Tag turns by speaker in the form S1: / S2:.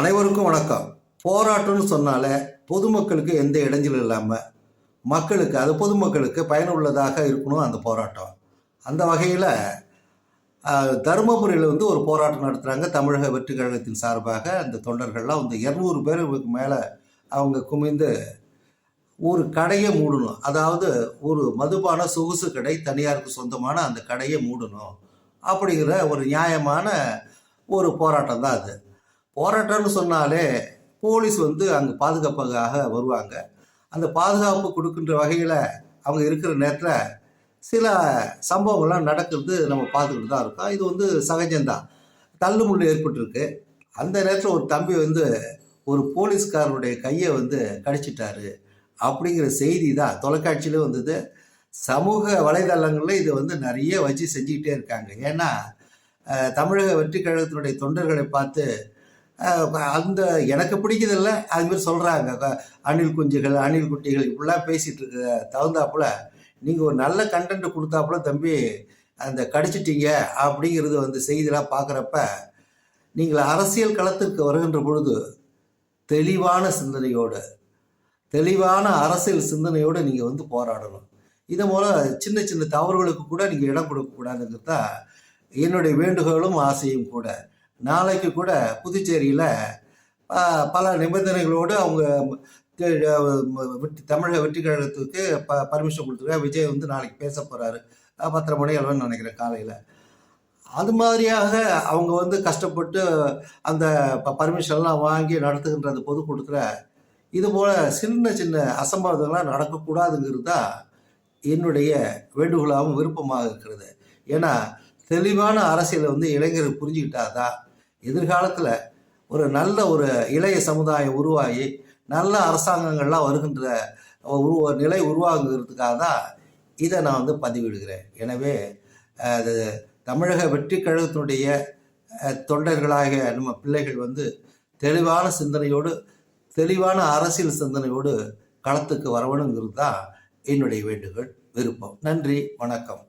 S1: அனைவருக்கும் வணக்கம். போராட்டம்னு சொன்னாலே பொதுமக்களுக்கு எந்த இடைஞ்சலும் இல்லாமல் மக்களுக்கு அது பொதுமக்களுக்கு பயனுள்ளதாக இருக்கணும் அந்த போராட்டம். அந்த வகையில் தருமபுரியில் வந்து ஒரு போராட்டம் நடத்துகிறாங்க தமிழக வெற்றி கழகத்தின் சார்பாக அந்த தொண்டர்கள்லாம் வந்து இரநூறு பேருக்கு மேலே அவங்க குமிந்து ஒரு கடையை மூடணும். அதாவது ஒரு மதுபான சொகுசு கடை தனியாருக்கு சொந்தமான அந்த கடையை மூடணும். அப்படிங்கிற ஒரு நியாயமான ஒரு போராட்டம் தான் அது. போராட்டம்னு சொன்னாலே போலீஸ் வந்து அங்கே பாதுகாப்புக்காக வருவாங்க. அந்த பாதுகாப்பு கொடுக்கின்ற வகையில் அவங்க இருக்கிற நேரத்தில் சில சம்பவங்கள்லாம் நடக்கிறது நம்ம பார்த்துக்கிட்டு தான் இருக்கோம். இது வந்து சகஜம்தான். தள்ளுமுள்ளு ஏற்பட்டிருக்கு. அந்த நேரத்தில் ஒரு தம்பி வந்து ஒரு போலீஸ்காரனுடைய கையை வந்து கடிச்சிட்டாரு அப்படிங்கிற செய்தி தான் தொலைக்காட்சியிலே வந்தது. சமூக வலைதளங்களில் இதை வந்து நிறைய வச்சு செஞ்சுக்கிட்டே இருக்காங்க. ஏன்னா தமிழக வெற்றி கழகத்தினுடைய தொண்டர்களை பார்த்து அந்த எனக்கு பிடிக்குதில்ல அதுமாரி சொல்கிறாங்க அணில் குஞ்சுகள் அணில் குட்டிகள் இப்படிலாம் பேசிகிட்டு இருக்க தகுந்தாப்புல நீங்கள் ஒரு நல்ல கண்டென்ட் கொடுத்தாப்புல தம்பி அந்த கடிச்சிட்டீங்க அப்படிங்கிறது வந்து செய்திலாம் பார்க்குறப்ப நீங்கள் அரசியல் களத்திற்கு வருகின்ற பொழுது தெளிவான சிந்தனையோடு தெளிவான அரசியல் சிந்தனையோடு நீங்கள் வந்து போராடணும். இதன் மூலம் சின்ன சின்ன தவறுகளுக்கு கூட நீங்கள் இடம் கொடுக்கக்கூடாதுங்கிறது தான் என்னுடைய வேண்டுகோளும் ஆசையும் கூட. நாளைக்கு கூட புதுச்சேரியில் பல நிபந்தனைகளோடு அவங்க தமிழக வெற்றி கழகத்துக்கு ப பர்மிஷன் கொடுத்துருக்காங்க. விஜய் வந்து நாளைக்கு பேச போகிறாரு பத்தரை மணி அளவுன்னு நினைக்கிறேன் காலையில். அது மாதிரியாக அவங்க வந்து கஷ்டப்பட்டு அந்த பர்மிஷன்லாம் வாங்கி நடத்துகின்ற அந்த பொதுக்கூட்டத்தில் இது போல் சின்ன சின்ன அசம்பாவிதங்கள்லாம் நடக்கக்கூடாதுங்கிறது தான் என்னுடைய வேண்டுகோளாகவும் விருப்பமாக இருக்கிறது. ஏன்னா தெளிவான அரசியலை வந்து இளைஞர்கள் புரிஞ்சுக்கிட்டாதான் எதிர்காலத்தில் ஒரு நல்ல ஒரு இளைய சமுதாயம் உருவாகி நல்ல அரசாங்கங்கள்லாம் வருகின்ற உருவ நிலை உருவாகுகிறதுக்காக தான் இதை நான் வந்து பதிவிடுகிறேன். எனவே அது தமிழக வெற்றி கழகத்தினுடைய தொண்டர்களாகிய நம்ம பிள்ளைகள் வந்து தெளிவான சிந்தனையோடு தெளிவான அரசியல் சிந்தனையோடு களத்துக்கு வரவணுங்கிறது தான் என்னுடைய வேண்டுகோள் விருப்பம். நன்றி வணக்கம்.